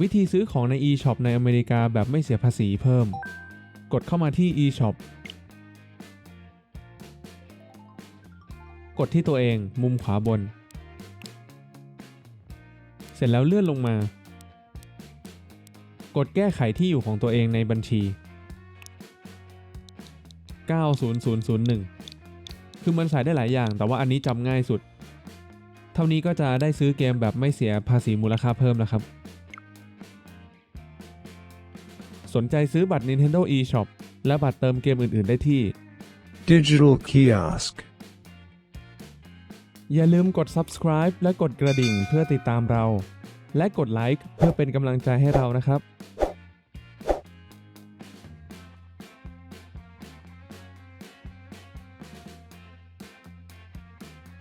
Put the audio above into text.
วิธีซื้อของใน eShop ในอเมริกาแบบไม่เสียภาษีเพิ่ม กดเข้ามาที่ eShop กดที่ตัวเองมุมขวาบน เสร็จแล้วเลื่อนลงมา กดแก้ไขที่อยู่ของตัวเองในบัญชี 90001 คือมันใส่ได้หลายอย่าง แต่ว่าอันนี้จำง่ายสุด เท่านี้ก็จะได้ซื้อเกมแบบไม่เสียภาษีมูลค่าเพิ่มแล้วครับ สนใจซื้อบัตร Nintendo eShop และบัตรเติมเกมอื่น ๆ ได้ที่ Digital kiosk. อย่าลืมกด subscribe และกดกระดิ่งเพื่อติดตามเรา และกดไลค์เพื่อเป็นกำลังใจให้เรานะครับ